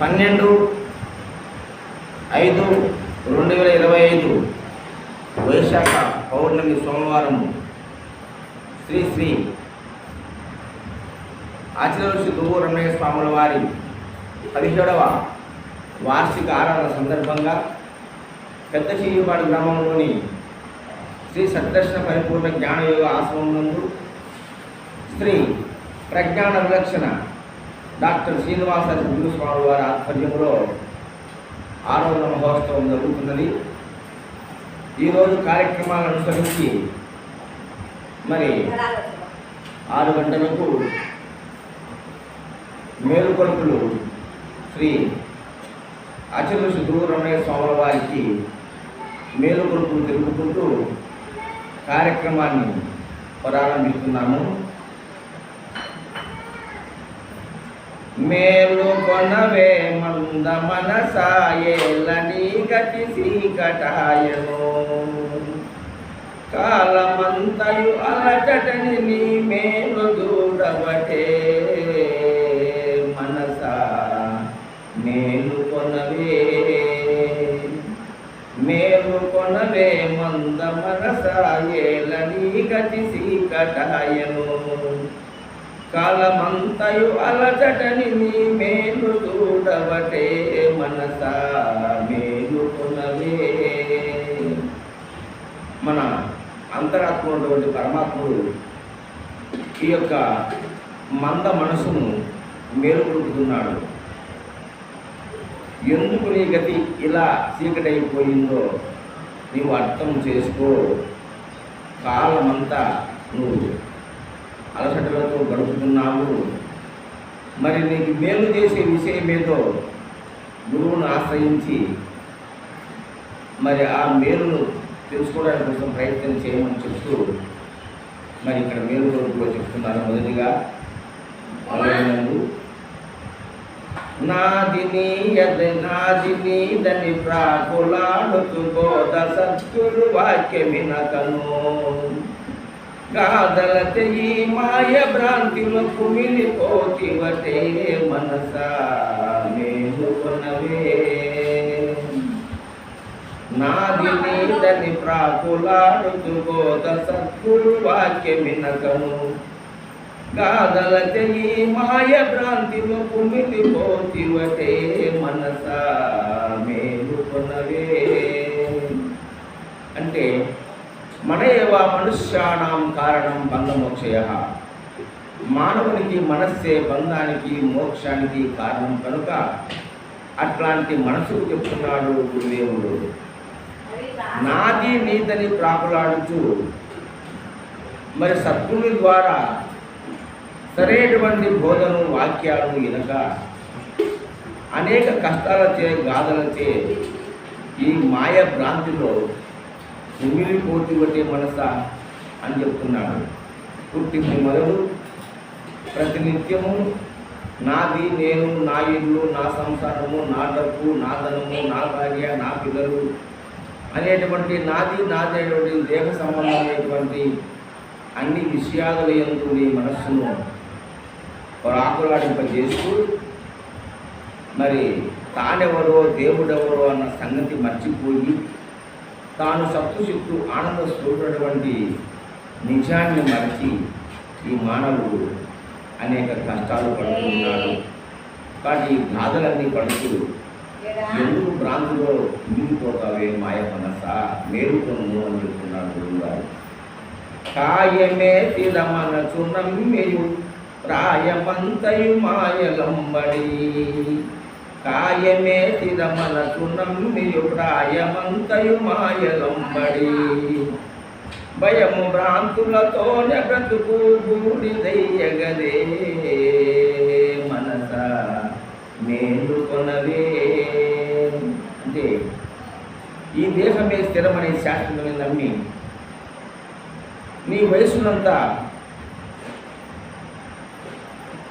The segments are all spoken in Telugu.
పన్నెండు ఐదు రెండు వేల ఇరవై ఐదు వైశాఖ పౌర్ణమి సోమవారం శ్రీ శ్రీ ఆచరణ శ్రీ దువ్వు రమణయ్య స్వాముల వారి పదిహేడవ వార్షిక ఆరాధన సందర్భంగా పెద్ద చీయుపాడు గ్రామంలోని శ్రీ సత్యదర్శన పరిపూర్ణ జ్ఞానయోగ ఆశ్రమం నందు శ్రీ ప్రజ్ఞాన విలక్షణ డాక్టర్ శ్రీనివాస గురుస్వామి వారి ఆధ్వర్యంలో ఆరోగ్య మహోత్సవం జరుగుతున్నది. ఈరోజు కార్యక్రమాలను అనుసరించి మరి ఆరు గంటలకు మేలుకొలుపులు శ్రీ ఆచరణ శ్రీ గురువు స్వాముల వారికి మేలుకొలుపులు తెలుపుకుంటూ కార్యక్రమాన్ని ప్రారంభిస్తున్నాము. మేలు కొనవే మంద మనసాయేలని గతి సీకటాయను. కాలమంతయు అలచటని నీ మేలు దూడవటే. మనసా మేలు కొనవే. మేలు కొనవే మంద మనసాయేలని గతి సీకటాయను. కాలమంతయు అలచటని నీ మేలు చూడవటే మనస మేలు మన అంతరాత్మ ఉన్నటువంటి పరమాత్ముడు ఈ యొక్క మంద మనసును మేలుకొడుకుతున్నాడు ఎందుకు నీ గతి ఇలా చీకటైపోయిందో నీవు అర్థం చేసుకో. కాలమంతా నువ్వు అలసటలతో గడుపుతున్నావు. మరి నీకు మేలు చేసే విషయం ఏదో గురువును ఆశ్రయించి మరి ఆ మేలును తెలుసుకోవడానికి కోసం ప్రయత్నం చేయమని చెప్తూ మరి ఇక్కడ మేలు కొడుకులో చెప్తున్నారు మొదటిగా. మొదలైనందు నాదిని నీయద నాది నీదని ప్రాకులాడుతు బోధ సత్కురు వాక్యమినకను. గాదలత ఈ మాయ భ్రాంతిలో కుమిలిపోతివటే మనసా. మేలుకొనవే నాది నీదని ప్రాకులాడుతు గోద సత్కురు వాక్యమినకను గాదలత ఈ మాయ భ్రాంతిలో కుమిలిపోతివటే మనసా. మేలుకొనవే అంటే మన ఏవ మనుష్యాణం కారణం బంధమోక్షయ మానవునికి మనస్సే బంధానికి మోక్షానికి కారణం కనుక అట్లాంటి మనసు చెప్తున్నాడు గురుదేవుడు. నాది నీదని ప్రాకులాడుచు. మరి సద్గురుని ద్వారా సరైనటువంటి బోధను వాక్యాలను వినక అనేక కష్టాలచే గాథలచే ఈ మాయ భ్రాంతిలో ఉమిలిపోతి మనస అని చెప్తున్నాడు. పుట్టింది మొదలు ప్రతినిత్యము నాది నేను నా ఇల్లు నా సంసారము నా డబ్బు నా ధనము నా భార్య నా పిల్లలు అనేటువంటి నాది నాది అనేటువంటి దేహ సంబంధమైనటువంటి అన్ని విషయాలు ఎందు నీ మనస్సును ఆకులాడింపజేస్తూ మరి తానెవరో దేవుడెవరో అన్న సంగతి మర్చిపోయి తాను సప్తుశక్తు ఆనంద స్వరూపుడటువంటి నిజాన్ని మరచి ఈ మానవుడు అనేక కష్టాలు పడుతున్నాడు. ఈ బాధలన్నీ పడుతూ ఎందుకు భ్రాంతిలో మిగిలిపోతావే మాయ మనస మేలుకొను అని చెప్తున్నాడు గురువుగారు. కాయమే తిరమనచు నమ్మియు ప్రాయమంతయు మాయలంబడి. కాయమే తిరమనచు నమ్మియు ప్రాయమంతయు మాయలంబడి. భయము భ్రాంతులతోనే బ్రతుకు బూడిదయ్యగదే మనస మేలుకొనవే అంటే ఈ దేహమే స్థిరమనే శాస్త్రమే నమ్మి నీ వయసునంతా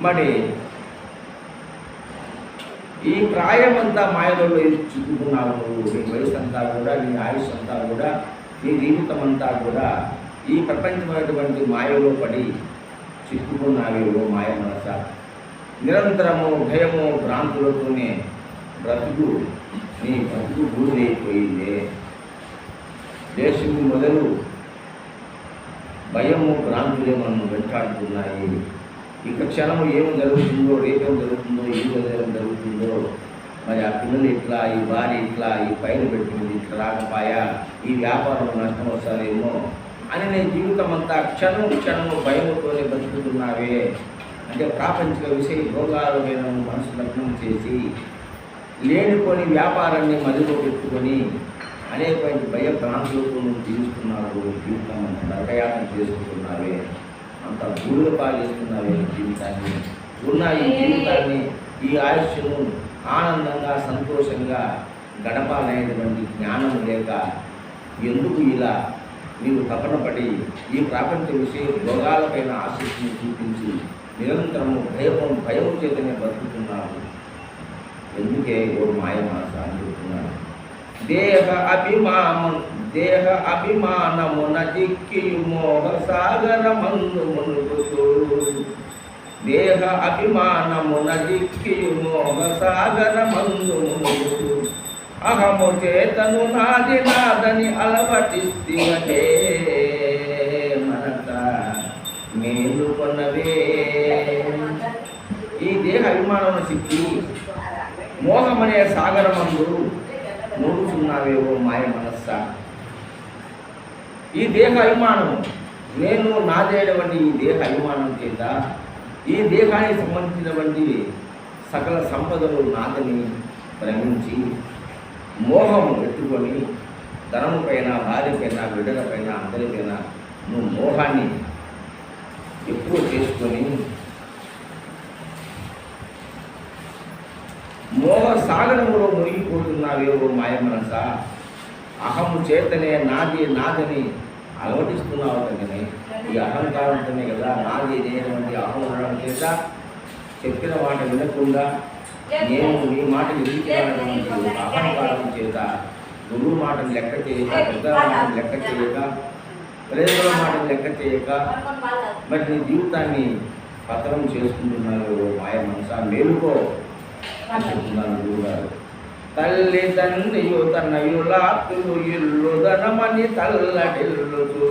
మరి ఈ ప్రాయమంతా మాయలో చిక్కుకున్నావు నువ్వు. నీ వయసు అంతా కూడా నీ ఆయుష్ అంతా కూడా నీ జీవితం అంతా కూడా ఈ ప్రపంచమైనటువంటి మాయలో పడి చిక్కుకున్నావేవో మాయ మనస. నిరంతరము భయము భ్రాంతులతోనే బ్రతుకు నీ బ్రతుకు బూడిదైపోయిందే దేశము మొదలు భయము భ్రాంతులే మనం వెంటాడుతున్నాయి. ఇక క్షణము ఏం జరుగుతుందో రేపేం జరుగుతుందో ఏం జరగడం జరుగుతుందో మరి ఆ పిల్లలు ఇట్లా ఈ భార్య ఇట్లా ఈ పైన పెట్టింది ఇట్లా రాకపోయా ఈ వ్యాపారం నష్టం వస్తారేమో అని నేను జీవితం అంతా క్షణం క్షణము భయంతోనే బతుకుతున్నావే. అంటే ప్రాపంచిక విషయ భోగాలమైన మనసు లగ్నం చేసి లేనిపోని వ్యాపారాన్ని మదిలో పెట్టుకొని అనేకమైన భయ భ్రాంతులతో నువ్వు జీవిస్తున్నావు జీవితం అంత నరకయాత్ర చేసుకుంటున్నావే. అంత బూడిద ఈ జీవితాన్ని. ఉన్న ఈ జీవితాన్ని. ఈ ఆయుష్ను ఆనందంగా సంతోషంగా గడపాలనేటువంటి జ్ఞానం లేక ఎందుకు ఇలా? నీవు తపన పడి ఈ ప్రాపంచ విషయ భోగాలపైన ఆసక్తిని చూపించి నిరంతరము భయం భయం చేతనే బతుకుతున్నావు ఎందుకే ఓ మాయ మాస అని చెప్తున్నాడు దేహ అభిమానం దేహ అభిమానమున జిక్కియు మోహ సాగర మందు మునుగుతూ. దేహ అభిమానమున జిక్కియు మోహ సాగర మందు మునుగుతూ. అహము చేతను నాది నాదని అలవటిస్తే మనక మేలుకొన్నవే ఈ దేహ అభిమానమున సిక్కి మోహమనే సాగరమందు మూడుచున్నావేవో మాయ మనస్స. ఈ దేహ అభిమానం నేను నాదేటువంటి ఈ దేహ అభిమానం చేత ఈ దేహానికి సంబంధించినటువంటి సకల సంపదలు నాదని భ్రమించి మోహము పెట్టుకొని ధనము పైన భార్య పైన బిడ్డల పైన అందరిపైన నువ్వు మోహాన్ని ఎక్కువ చేసుకొని మోహ సాగరములో మునిగిపోతున్నావేవో మాయ మనస అహము చేతనే నాది నాదని అలవటిస్తున్నావు కనుకనే ఈ అహంకారంతోనే కదా నాది నేనటువంటి అహం ఉండడం చేత చెప్పిన మాట వినకుండా నేను నీ మాట ఎదుగుతున్నటువంటి అహంకారం చేత గురువు మాటను లెక్క చేయక పెద్దల మాటను లెక్క చేయక ప్రేమల మాటను లెక్క చేయక మరి నీ జీవితాన్ని పతనం చేసుకుంటున్నారు మాయ మనస మేలుకో. తల్లి తండ్రియు తనయులాతులు ఇల్లు ధనమని తల్లడిల్లుతూ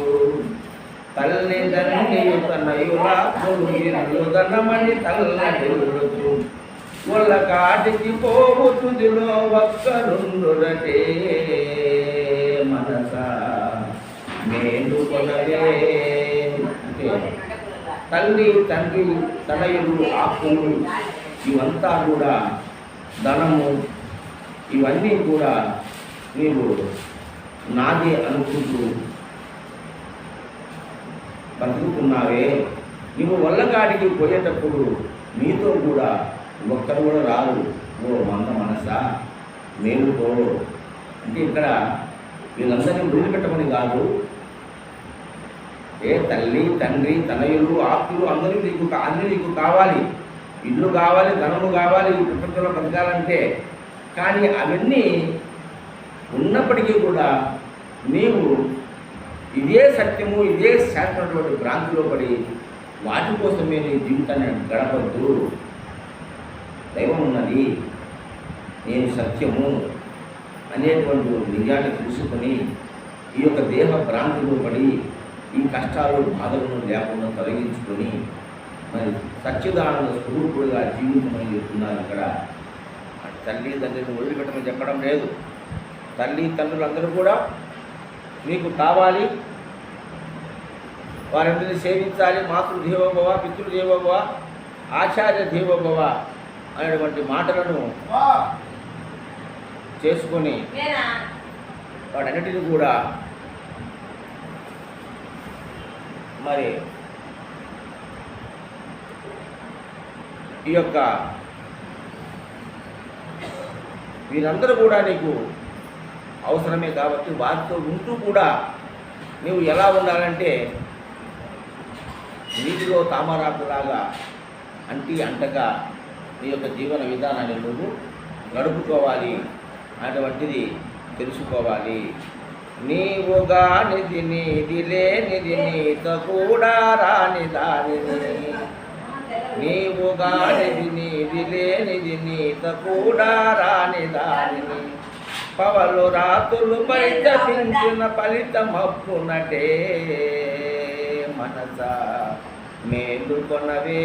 తల్లి తండ్రియు తనయులాతులు ఇల్లు ధనమని తల్లడిల్లుతూ వాళ్ళ కాటికి పోవు తుదిలో ఒక్కరుండురటే మనస నేను కొనలే తల్లి తండ్రి తనయులు ఆకులు ఇవంతా కూడా ధనము ఇవన్నీ కూడా నీవు నాదే అనుకుంటూ బతుకుతున్నావే. నువ్వు వల్లగాడికి పోయేటప్పుడు నీతో కూడా ఒక్కరు కూడా రారు. ఓ మంద మనసా? మేలుకో అంటే ఇక్కడ వీళ్ళందరినీ వదిలిపెట్టమని కాదు. ఏ తల్లి తండ్రి తనయులు ఆత్మలు అందరూ నీకు అన్నీ నీకు కావాలి. ఇల్లు కావాలి ధనము కావాలి ఈ ప్రపంచంలో బతకాలంటే కానీ అవన్నీ ఉన్నప్పటికీ కూడా నీవు ఇదే సత్యము ఇదే శాశ్వతమైనటువంటి భ్రాంతిలో పడి వాటి కోసమే నీ జీవితాన్ని గడపద్దు. దైవం ఉన్నది నేను సత్యము అనేటువంటి నిజాన్ని తెలుసుకొని ఈ యొక్క దేహ భ్రాంతిలో పడి ఈ కష్టాలు బాధలను లేకుండా తొలగించుకొని మరి సత్యదానంద స్వరూపుడుగా జీవితమని చెప్తున్నారు ఇక్కడ. తల్లి తండ్రిని వదిలిపెట్టమని చెప్పడం లేదు. తల్లి తండ్రులు అందరూ కూడా మీకు కావాలి. వారందరినీ సేవించాలి. మాతృదేవోభవ పితృదేవోభవ ఆచార్య దేవోభవ అనేటువంటి మాటలను చేసుకొని వాటన్నిటిని కూడా మరి ఈ యొక్క వీరందరూ కూడా నీకు అవసరమే కాబట్టి వారితో ఉంటూ కూడా నువ్వు ఎలా ఉండాలంటే నీటిలో తామరాకులాగా అంటి అంటగా నీ యొక్క జీవన విధానాన్ని నువ్వు గడుపుకోవాలి అటువంటిది తెలుసుకోవాలి. నీవుగా నిధి నీది లేనిది నీతో కూడా రాని దానిని నీవు గానిది నీది లేనిది నీత కూడా రాని దానిని. పవలు రాతులు పరితపించిన ఫలితమప్పునటే మనస మేలుకొనవే.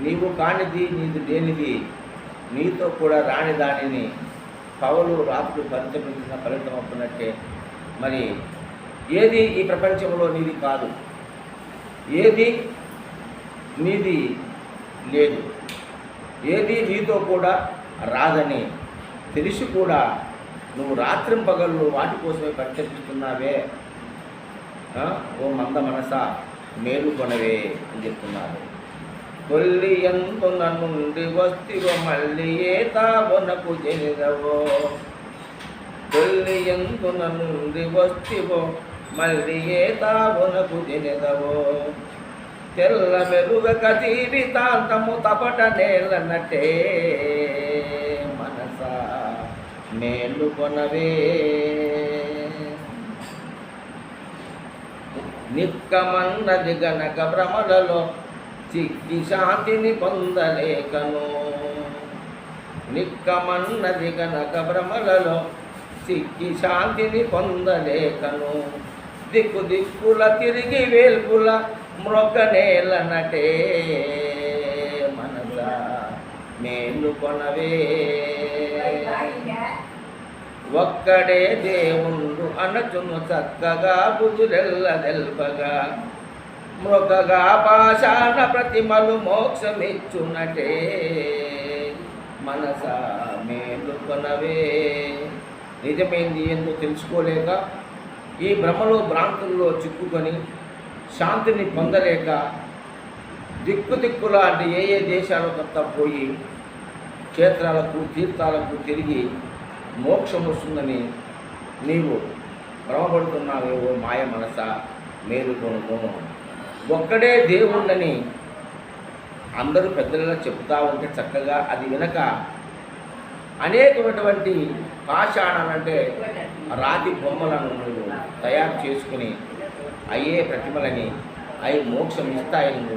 నీవు కానిది నీది లేనిది నీతో కూడా రాని దానిని పవలు రాత్రులు పరితపించిన ఫలితం అప్పునట్టే. మరి ఏది ఈ ప్రపంచంలో నీది కాదు. ఏది నీది లేదు. ఏది నీతో కూడా రాదని తెలిసి కూడా నువ్వు రాత్రింపగళ్ళు వాటి కోసమే పరిచరిస్తున్నావే. ఓ మంద మనస మేలుకొనవే అని చెప్తున్నారు. తొల్లి నన్ను నుండి వస్తివో మళ్ళీ ఏ తావనకు చెందవో తొల్లి నన్ను నుండి వస్తివో మళ్ళీ ఏ తావనకు చెందవో తెల్ల మెరుగక జీవితాంతము తపట నేలనటే మనస మేలుకొనవే నిక్కమన్నది గనక భ్రమలలో చిక్కి శాంతిని పొందలేకను. నిక్కమన్నది గనక భ్రమలలో చిక్కి శాంతిని పొందలేకను. దిక్కు దిక్కుల తిరిగి వేల్పుల మ్రొక్క నేలనటే మనస మేలుకొనవే ఒక్కడే దేవుండు అనచును చక్కగా బుధురెల్ల తెల్పగా. మృగగా పాషాణ ప్రతిమలు మోక్షమిచ్చునటే మనస మేలుకొనవే నిజమైంది ఎందుకు తెలుసుకోలేక ఈ భ్రమలో భ్రాంతుల్లో చిక్కుకొని శాంతిని పొందలేక దిక్కు దిక్కుల అంటే ఏ ఏ దేశాలకంతా పోయి క్షేత్రాలకు తీర్థాలకు తిరిగి మోక్షం వస్తుందని నీవు భ్రమపడుతున్నావేవో మాయ మనస మేలుకొనుము ఒక్కడే దేవుణ్ణని అందరూ పెద్దలుగా చెప్తా ఉంటే చక్కగా అది వినక అనేకమైనటువంటి పాషాణాలంటే రాతి బొమ్మలను నువ్వు తయారు చేసుకుని అయ్యే ప్రతిమలని అవి మోక్షం ఇస్తాయని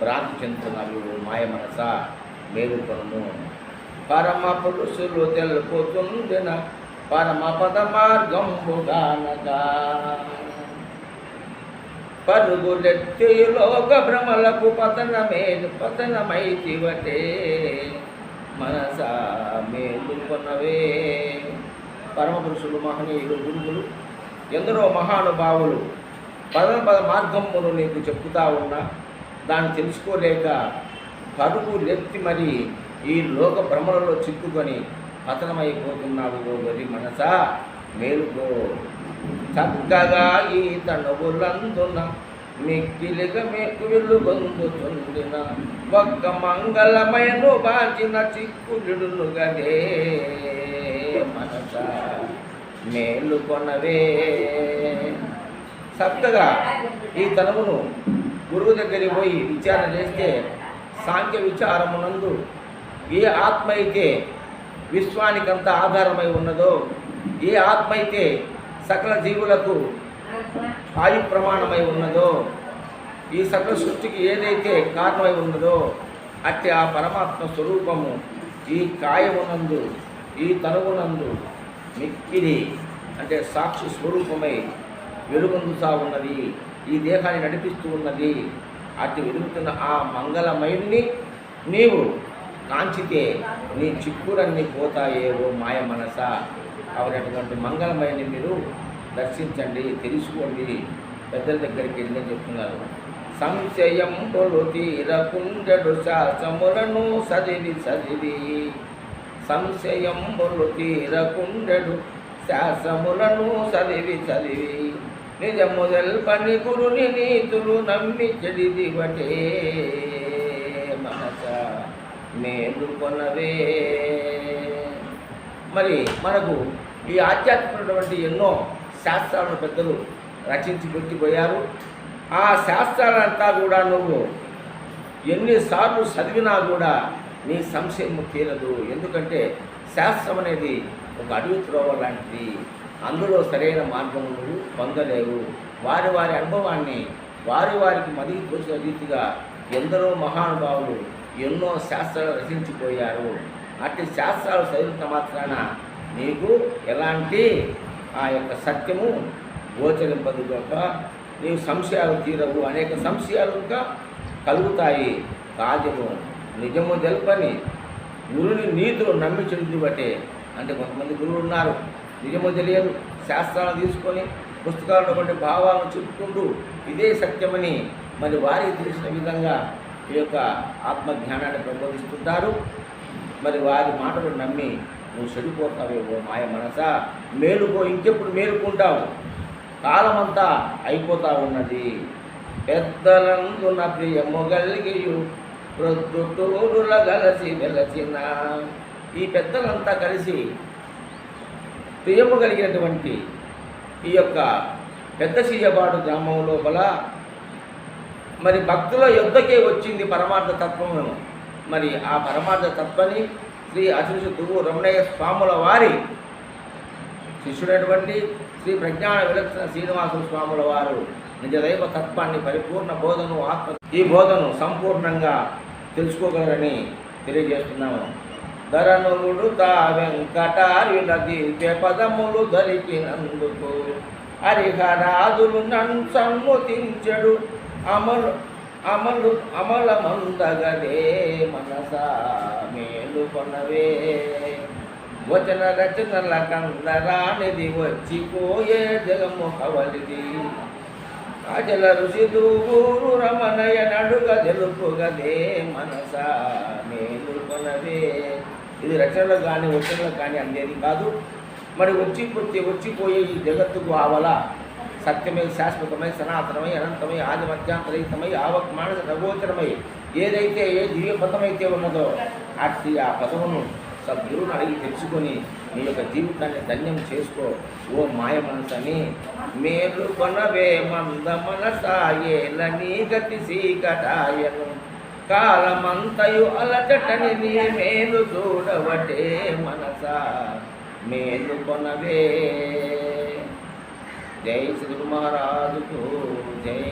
భ్రాంతి చెందుతున్నారు మాయ మనస మేలుకొను పరమ పురుషులు తెలుపుతుందిన పరమ పద మార్గంబుగానగా పరుగులెత్తి లోక భ్రమలకు పతనమే పతనమైతివటే మనస మేలుకొనవే. పరమ పురుషులు మహనీయులు గురువులు ఎందరో మహానుభావులు పద పద మార్గమును నీకు చెప్తా ఉన్నా దాన్ని తెలుసుకోలేక పరుగు లెత్తి మరి ఈ లోక భ్రమలలో చిక్కుకొని పతనమైపోతున్నావు ఓ వరి మనస. మేలుకో చక్కగా ఈ తనువులందున మిక్కిలిగా మీకు వెలుగొందుతుందిన ఒక్క మంగళమయను బాచిన చిక్కులుడును గదే మనస మేలుకొనవే చక్కగా ఈ తనమును గురువు దగ్గరికి పోయి విచారణ చేస్తే సాంఖ్య విచారమునందు ఏ ఆత్మ అయితే విశ్వానికంత ఆధారమై ఉన్నదో ఏ ఆత్మ అయితే సకల జీవులకు ఆయు ప్రమాణమై ఉన్నదో ఈ సకల సృష్టికి ఏదైతే కారణమై ఉన్నదో అట్టి ఆ పరమాత్మ స్వరూపము ఈ కాయమునందు ఈ తనువునందు మిక్కిలి అంటే సాక్షి స్వరూపమై వెలుగొందుతా ఉన్నది ఈ దేహాన్ని నడిపిస్తూ ఉన్నది అట్టి వెలుగుతున్న ఆ మంగళమయుణ్ణి నీవు కాంచితే నీ చిక్కురన్నీ పోతాయేవో మాయ మనస. అవనటువంటి మంగళమయుని మీరు దర్శించండి తెలుసుకోండి. పెద్దల దగ్గరికి వెళ్ళి చెప్తున్నారు? సంశయం పొలు తీరకుండెడు శాసములను సదివి సదివి సంశయం పొలు తీరకుండెడు శాసములను చదివి చదివి నిజము తెల్పని గురుని నీతులు నమ్మి చెడిదివటే మనస మేలుకొనవే మరి మనకు ఈ ఆధ్యాత్మికమైనటువంటి ఎన్నో శాస్త్రాలను పెద్దలు రచించి పెట్టిపోయారు ఆ శాస్త్రాలంతా కూడా నువ్వు ఎన్నిసార్లు చదివినా కూడా నీ సంశయం తీరదు. ఎందుకంటే శాస్త్రం అనేది ఒక అడవి త్రోవ లాంటిది. అందులో సరైన మార్గములు పొందలేవు. వారి వారి అనుభవాన్ని వారి వారికి మదికి తోచిన రీతిగా ఎందరో మహానుభావులు ఎన్నో శాస్త్రాలు రచించిపోయారు. అట్టి శాస్త్రాలు చదివిన మాత్రాన నీకు ఎలాంటి ఆ యొక్క సత్యము గోచరింపదు కనుక నీవు సంశయాలు తీరవు. అనేక సంశయాలు ఇంకా కలుగుతాయి. రాజము నిజము తెలుపని గురుని నీతులు నమ్మి చెందుబట్టే అంటే కొంతమంది గురువులు ఉన్నారు. నిజమో తెలియదు శాస్త్రాలు తీసుకొని పుస్తకాలను కొన్ని భావాలను చెప్పుకుంటూ ఇదే సత్యమని మరి వారికి తెలిసిన విధంగా ఈ యొక్క ఆత్మజ్ఞానాన్ని ప్రబోధిస్తుంటారు మరి వారి మాటలు నమ్మి నువ్వు చెడిపోతావేమో మాయ మనస? మేలుకో ఇంకెప్పుడు మేలుకుంటావు? కాలమంతా అయిపోతా ఉన్నది. పెద్దలందున ప్రియము ప్రొద్దుటూరుల గలసి వెలసిన ఈ పెద్దలంతా కలిసి ప్రియము కలిగినటువంటి ఈ యొక్క పెద్ద సీయబాడు గ్రామం లోపల మరి భక్తుల యుద్ధకే వచ్చింది పరమార్థ తత్వము మరి ఆ పరమార్థ తత్వాన్ని శ్రీ అశిషు దువ్వు రమణయ్య స్వాముల వారి శిష్యుడైనటువంటి శ్రీ ప్రజ్ఞాన విలక్షణ శ్రీనివాసుల స్వాముల వారు నిజదైవ తత్వాన్ని పరిపూర్ణ బోధను ఆత్మ ఈ బోధను సంపూర్ణంగా తెలుసుకోగలరని తెలియజేస్తున్నాము. ధరనుడు తా వెంకటార్యుల దివ్య పదములు దొరికినందుకు హరిహరాదులు నన్ను సన్ముతించడు అమలు అమలు అమలమందగదే మనస మేలు కొనవే. వచన రచనల కందరానిది వచ్చిపోయే జగముఖవలిది అజల ఋషి దూరు రమణయ నడుగ తెలుపుగదే మనస మేలు కొనవే. ఇది రచనలకు కానీ వచనలకు కానీ అందేది కాదు. మరి వచ్చి పుట్టి వచ్చిపోయే ఈ జగత్తుకు ఆవల సత్యమై శాశ్వతమై సనాతనమై అనంతమై ఆది మధ్యాంతరహితమై ఆవక్ మానస రఘోచరమై ఏదైతే ఏ దివ్య పదమైతే ఉన్నదో అట్టి ఆ పదమును సద్గురువును అడిగి తెలుసుకొని నీ యొక్క జీవితాన్ని ధన్యం చేసుకో ఓ మాయ మనసని. మేలు కొనవే మంద మనసాయేల నీ గతి సీకటాయను. కాలమంతయు అలచటని నీ మేలు చూడవటే మనస మేలు కొనవే. జై శ్రీ మహారాజుకు జై.